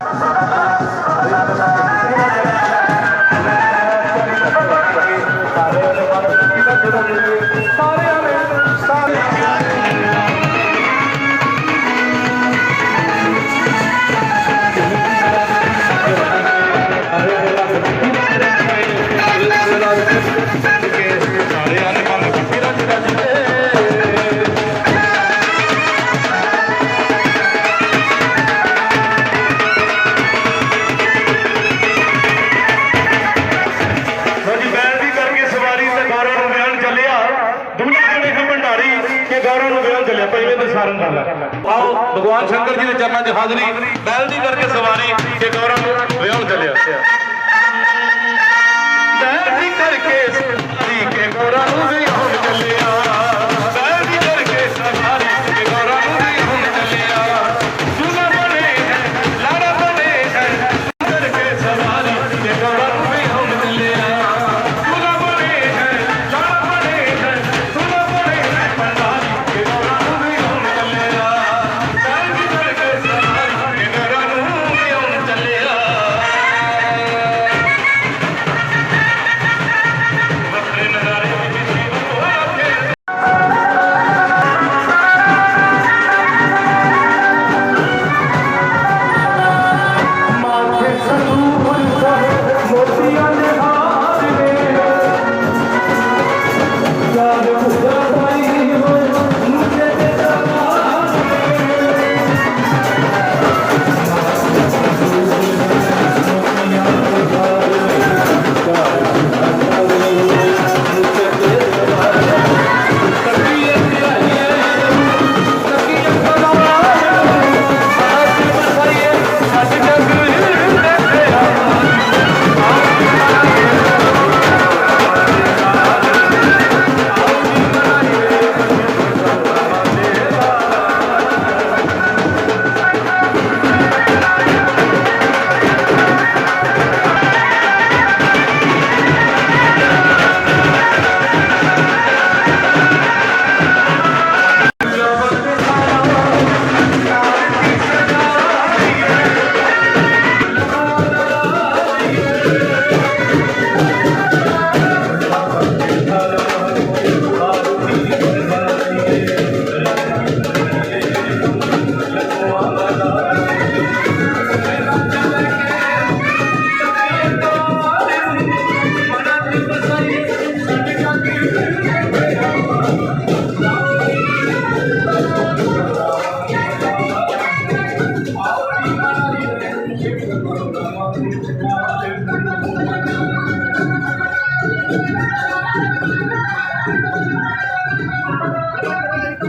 Thank you. ਕਾਰਨ ਗੱਲ ਆਓ, ਭਗਵਾਨ ਸ਼ੰਕਰ ਜੀ ਦੇ ਚਰਨਾਂ 'ਚ ਹਾਜ਼ਰੀ। ਬੈਲ ਦੀ ਕਰਕੇ ਸਵਾਰੀ ਤੇ ਗੌਰਵ ਵਿਆਹ ਚੱਲਿਆ।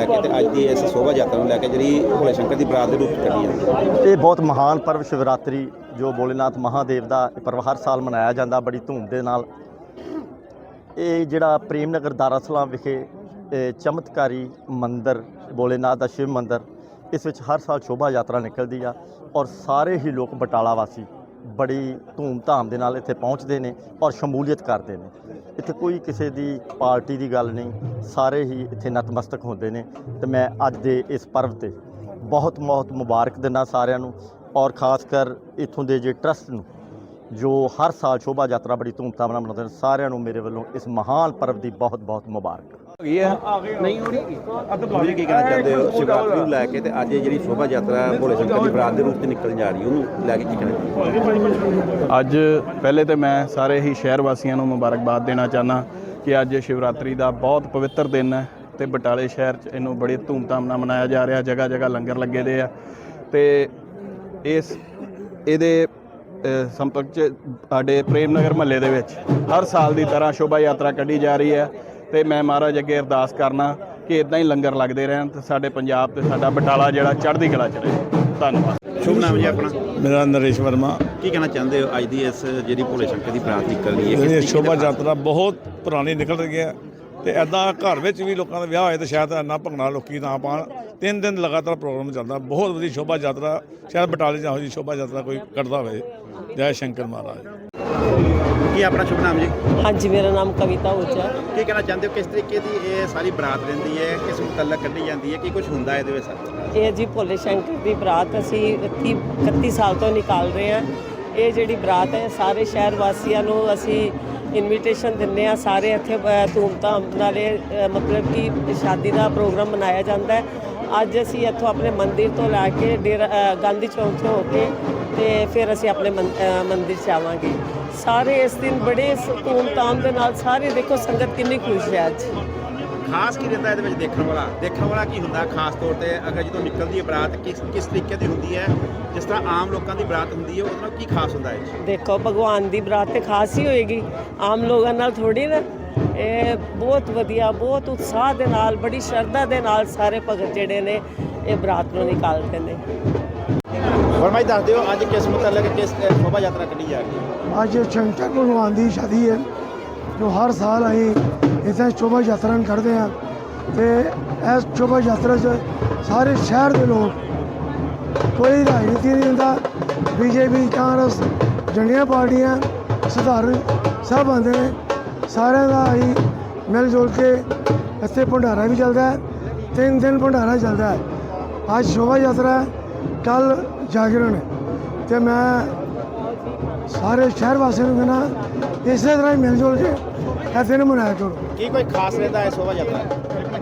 ਲੈ ਕੇ ਤੇ ਅੱਜ ਦੀ ਇਸ ਸ਼ੋਭਾ ਯਾਤਰਾ ਨੂੰ ਲੈ ਕੇ ਜਿਹੜੀ ਭੋਲੇ ਸ਼ੰਕਰ ਦੀ ਬਰਾਤ ਦੇ ਰੂਪ 'ਚ ਕੱਢੀ ਜਾਂਦੀ ਇਹ ਬਹੁਤ ਮਹਾਨ ਪਰਵ ਸ਼ਿਵਰਾਤਰੀ, ਜੋ ਭੋਲੇਨਾਥ ਮਹਾਦੇਵ ਦਾ ਪਰਵ ਹਰ ਸਾਲ ਮਨਾਇਆ ਜਾਂਦਾ, ਬੜੀ ਧੂਮ ਦੇ ਨਾਲ। ਇਹ ਜਿਹੜਾ ਪ੍ਰੇਮ ਨਗਰ ਦਾਰਾਸਲਾਮ ਵਿਖੇ, ਇਹ ਚਮਤਕਾਰੀ ਮੰਦਿਰ, ਭੋਲੇਨਾਥ ਦਾ ਸ਼ਿਵ ਮੰਦਿਰ, ਇਸ ਵਿੱਚ ਹਰ ਸਾਲ ਸ਼ੋਭਾ ਯਾਤਰਾ ਨਿਕਲਦੀ ਆ ਔਰ ਸਾਰੇ ਹੀ ਲੋਕ ਬਟਾਲਾ ਵਾਸੀ ਬੜੀ ਧੂਮ-ਧਾਮ ਦੇ ਨਾਲ ਇੱਥੇ ਪਹੁੰਚਦੇ ਨੇ ਔਰ ਸ਼ਮੂਲੀਅਤ ਕਰਦੇ ਨੇ। ਇੱਥੇ ਕੋਈ ਕਿਸੇ ਦੀ ਪਾਰਟੀ ਦੀ ਗੱਲ ਨਹੀਂ, ਸਾਰੇ ਹੀ ਇੱਥੇ ਨਤਮਸਤਕ ਹੁੰਦੇ ਨੇ ਤੇ ਮੈਂ ਅੱਜ ਦੇ ਇਸ ਪਰਵ ਤੇ ਬਹੁਤ ਬਹੁਤ ਮੁਬਾਰਕ ਦਿੰਦਾ ਸਾਰਿਆਂ ਨੂੰ ਔਰ ਖਾਸ ਕਰ ਇਥੋਂ ਦੇ ਜੇ ਟਰਸਟ ਨੂੰ, ਜੋ ਹਰ ਸਾਲ ਸ਼ੋਭਾ ਯਾਤਰਾ ਬੜੀ ਧੂਮਧਾਮ ਨਾਲ ਮਨਾਉਂਦੇ ਨੇ, ਸਾਰਿਆਂ ਨੂੰ ਮੇਰੇ ਵੱਲੋਂ ਇਸ ਮਹਾਨ ਪਰਵ ਦੀ ਬਹੁਤ ਬਹੁਤ ਮੁਬਾਰਕ। ਤੁਸੀਂ ਕੀ ਕਹਿਣਾ ਚਾਹੁੰਦੇ ਹੋ? ਸ਼ਿਵਰਾਤਰੀ ਨੂੰ ਲੈ ਕੇ ਤੇ ਅੱਜ ਇਹ ਜਿਹੜੀ ਸ਼ੋਭਾ ਯਾਤਰਾ ਭੋਲੇ ਸ਼ੰਕਰ ਦੀ ਬਰਾਤ ਦੇ ਰੂਪ 'ਚ ਨਿਕਲਣ ਜਾ ਰਹੀ ਹੈ ਉਹਨੂੰ ਲੈ ਕੇ ਕੀ ਕਹਿਣਾ ਚਾਹੁੰਦੇ ਹੋ? ਅੱਜ ਪਹਿਲੇ ਤੇ ਮੈਂ ਸਾਰੇ ਹੀ ਸ਼ਹਿਰ ਵਾਸੀਆਂ ਨੂੰ ਮੁਬਾਰਕਬਾਦ ਦੇਣਾ ਚਾਹਨਾ ਕਿ ਅੱਜ ਸ਼ਿਵਰਾਤਰੀ ਦਾ ਬਹੁਤ ਪਵਿੱਤਰ ਦਿਨ ਹੈ ਤੇ ਬਟਾਲੇ ਸ਼ਹਿਰ 'ਚ ਇਹਨੂੰ ਬੜੀ ਧੂਮਧਾਮ ਨਾਲ ਮਨਾਇਆ ਜਾ ਰਿਹਾ ਜਗ੍ਹਾ ਜਗ੍ਹਾ ਲੰਗਰ ਲੱਗੇ ਦੇ ਆ। ਤੇ ਇਸ ਇਹਦੇ ਅ, ਸੰਪਰਕ 'ਚ ਸਾਡੇ ਪ੍ਰੇਮ ਨਗਰ ਮਹੱਲੇ ਦੇ ਵਿੱਚ ਹਰ ਸਾਲ ਦੀ ਤਰ੍ਹਾਂ ਸ਼ੋਭਾ ਯਾਤਰਾ ਕੱਢੀ ਜਾ ਰਹੀ ਹੈ। ਤੇ ਮੈਂ ਮਹਾਰਾਜ ਅੱਗੇ ਅਰਦਾਸ ਕਰਨਾ ਕਿ ਇਦਾਂ ਹੀ ਲੰਗਰ ਲੱਗਦੇ ਰਹਿਣ ਤੇ ਸਾਡੇ ਪੰਜਾਬ ਤੇ ਸਾਡਾ ਬਟਾਲਾ ਜਿਹੜਾ ਚੜ੍ਹਦੀ ਕਲਾ 'ਚ ਰਹੇ। ਧੰਨਵਾਦ। ਸ਼ੁਭ ਨਾਮ ਜੀ ਆਪਣਾ? ਮੇਰਾ ਨਰੇਸ਼ ਵਰਮਾ। ਕੀ ਕਹਿਣਾ ਚਾਹੁੰਦੇ ਹੋ ਅੱਜ ਦੀ ਇਸ ਜਿਹੜੀ ਭੋਲੇ ਸ਼ੰਕਰ ਦੀ ਬਰਾਤ ਨਿਕਲ ਰਹੀ ਹੈ ਇਹ ਸ਼ੋਭਾ? ਯਾਤਰਾ ਬਹੁਤ ਪੁਰਾਣੀ ਨਿਕਲ ਰਹੀ ਹੈ ਤੇ ਐਦਾਂ ਘਰ ਵਿੱਚ ਵੀ ਲੋਕਾਂ ਦਾ ਵਿਆਹ ਹੋਏ ਤਾਂ ਸ਼ਾਇਦ ਇੰਨਾ ਭੰਗਣਾ ਲੋਕੀ ਨਾ ਪਾਣ। ਤਿੰਨ ਦਿਨ ਲਗਾਤਾਰ ਪ੍ਰੋਗਰਾਮ ਚੱਲਦਾ ਬਹੁਤ ਵਧੀਆ ਸ਼ੋਭਾ ਯਾਤਰਾ ਸ਼ਾਇਦ ਬਟਾਲੇ ਜਾਂ ਜੀ ਸ਼ੋਭਾ ਯਾਤਰਾ ਕੋਈ ਕੱਢਦਾ ਹੋਵੇ। ਜੈ ਸ਼ੰਕਰ ਮਹਾਰਾਜ। ਕੀ ਆਪਣਾ ਸ਼ੁਭ ਨਾਮ ਜੀ? ਹਾਂਜੀ ਮੇਰਾ ਨਾਮ ਕਵਿਤਾ ਉਚਾ ਕੀ ਕਹਿਣਾ ਚਾਹੁੰਦੇ ਹੋ? ਕਿਸ ਤਰੀਕੇ ਦੀ ਇਹ ਸਾਰੀ ਬਰਾਤ ਰਹਿੰਦੀ ਹੈ? ਕਿਸ ਮੁਤਲਕ ਕੱਢੀ ਜਾਂਦੀ ਹੈ? ਕੀ ਕੁਝ ਹੁੰਦਾ ਇਹਦੇ ਵਿੱਚ? ਸਰ ਇਹ ਜੀ ਭੋਲੇ ਸ਼ੰਕਰ ਦੀ ਬਰਾਤ ਅਸੀਂ 31 31 ਸਾਲ ਤੋਂ ਨਿਕਾਲ ਰਹੇ ਹਾਂ। ਇਹ ਜਿਹੜੀ ਬਰਾਤ ਹੈ ਸਾਰੇ ਸ਼ਹਿਰ ਵਾਸੀਆਂ ਨੂੰ ਅਸੀਂ ਇਨਵੀਟੇਸ਼ਨ ਦਿੰਨੇ ਆ ਸਾਰੇ ਇੱਥੇ ਧੂਮਧਾਮ ਨਾਲ ਮਤਲਬ ਕਿ ਸ਼ਾਦੀ ਦਾ ਪ੍ਰੋਗਰਾਮ ਮਨਾਇਆ ਜਾਂਦਾ ਹੈ। ਅੱਜ ਅਸੀਂ ਇੱਥੋਂ ਆਪਣੇ ਮੰਦਿਰ ਤੋਂ ਲੈ ਕੇ ਗਾਂਧੀ ਚੌਂਕ ਤੋਂ ਹੋ ਕੇ ਤੇ ਫਿਰ ਅਸੀਂ ਆਪਣੇ ਮੰਦਿਰ 'ਚ ਆਵਾਂਗੇ। ਸਾਰੇ ਇਸ ਦਿਨ ਬੜੇ ਧੂਮਧਾਮ ਦੇ ਨਾਲ ਸਾਰੇ ਦੇਖੋ ਸੰਗਤ ਕਿੰਨੀ ਖੁਸ਼ ਹੈ ਅੱਜ। ਖਾਸ ਕੀ ਰਹਿੰਦਾ ਇਹਦੇ ਵਿੱਚ ਦੇਖਣ ਵਾਲਾ? ਦੇਖਣ ਵਾਲਾ ਕੀ ਹੁੰਦਾ ਖਾਸ ਤੌਰ ਤੇ? ਅਗਰ ਜਦੋਂ ਨਿਕਲਦੀ ਹੈ ਬਰਾਤ ਕਿਸ ਕਿਸ ਤਰੀਕੇ ਦੀ ਹੁੰਦੀ ਹੈ? ਜਿਸ ਤਰ੍ਹਾਂ ਆਮ ਲੋਕਾਂ ਦੀ ਬਰਾਤ ਹੁੰਦੀ ਹੈ ਉਹਦੇ ਨਾਲ ਕੀ ਖਾਸ ਹੁੰਦਾ ਹੈ? ਦੇਖੋ ਭਗਵਾਨ ਦੀ ਬਰਾਤ ਤੇ ਖਾਸ ਹੀ ਹੋਏਗੀ। ਆਮ ਲੋਕਾਂ ਨਾਲ ਥੋੜੀ ਨਾ। ਇਹ ਬਹੁਤ ਵਧੀਆ ਬਹੁਤ ਉਤਸ਼ਾਹ ਦੇ ਨਾਲ ਬੜੀ ਸ਼ਰਧਾ ਦੇ ਨਾਲ ਸਾਰੇ ਭਗਤ ਜਿਹੜੇ ਨੇ ਇਹ ਬਰਾਤ ਨੂੰ ਨਿਕਾਲਦੇ ਨੇ। ਫਰਮਾਈ ਦੱਸ ਦਿਓ ਅੱਜ ਕਿਸ ਮੁਤਲਕ ਕਿਸ ਸ਼ੋਭਾ ਯਾਤਰਾ ਕੱਢੀ ਜਾ ਰਹੀ ਹੈ। ਅੱਜ ਸ਼ੰਕਰ ਭਗਵਾਨ ਦੀ ਸ਼ਾਦੀ ਹੈ, ਜੋ ਹਰ ਸਾਲ ਅਸੀਂ ਇੱਥੇ ਸ਼ੋਭਾ ਯਾਤਰਾ ਨੂੰ ਕੱਢਦੇ ਹਾਂ ਤੇ ਇਸ ਸ਼ੋਭਾ ਯਾਤਰਾ 'ਚ ਸਾਰੇ ਸ਼ਹਿਰ ਦੇ ਲੋਕ ਕੋਈ ਰਾਜਨੀਤੀ ਨਹੀਂ ਹੁੰਦਾ ਬੀਜੇਪੀ, ਕਾਂਗਰਸ ਜੰਡੀਆਂ ਪਾਰਟੀਆਂ, ਸਧਾਰਨ ਸਭ ਆਉਂਦੇ ਨੇ। ਸਾਰਿਆਂ ਦਾ ਅਸੀਂ ਮਿਲ ਜੁਲ ਕੇ ਇੱਥੇ ਭੰਡਾਰਾ ਵੀ ਚੱਲਦਾ ਹੈ, ਤਿੰਨ ਦਿਨ ਭੰਡਾਰਾ ਚੱਲਦਾ ਹੈ। ਅੱਜ ਸ਼ੋਭਾ ਯਾਤਰਾ ਕੱਲ ਜਾਗਰਣ ਹੈ ਤੇ ਮੈਂ ਸਾਰੇ ਸ਼ਹਿਰ ਵਾਸੀਆਂ ਨੂੰ ਕਹਿੰਦਾ ਇਸੇ ਤਰ੍ਹਾਂ ਹੀ ਮਿਲ ਜੁਲ ਕੇ ਇਹ ਦਿਨ ਮਨਾਇਆ ਕਰੋ। ਕੀ ਕੋਈ ਖਾਸ ਰਹਿੰਦਾ ਹੈ ਸ਼ੋਭਾ ਯਾਤਰਾ?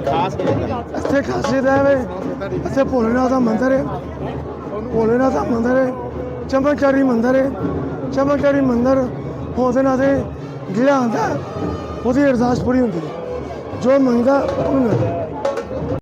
ਖਾਸ ਕੀ ਰਹਿੰਦਾ ਇੱਥੇ ਖਾਸੀਅਤ ਹੈ ਵੇ ਇੱਥੇ ਭੋਲੇਨਾਥ ਦਾ ਮੰਦਿਰ ਹੈ। ਭੋਲੇਨਾਥ ਦਾ ਮੰਦਿਰ ਹੈ ਚਮਕਚਾਰੀ ਮੰਦਿਰ ਹੈ। ਚਮਕਚਾਰੀ ਮੰਦਿਰ ਹੋਣ ਦੇ ਨਾਤੇ ਜਿਹੜਾ ਆਉਂਦਾ ਉਹਦੀ ਅਰਦਾਸ ਪੂਰੀ ਹੁੰਦੀ ਹੈ। ਜੋ ਮੰਗਦਾ ਉਹਨੂੰ ਮਿਲਦਾ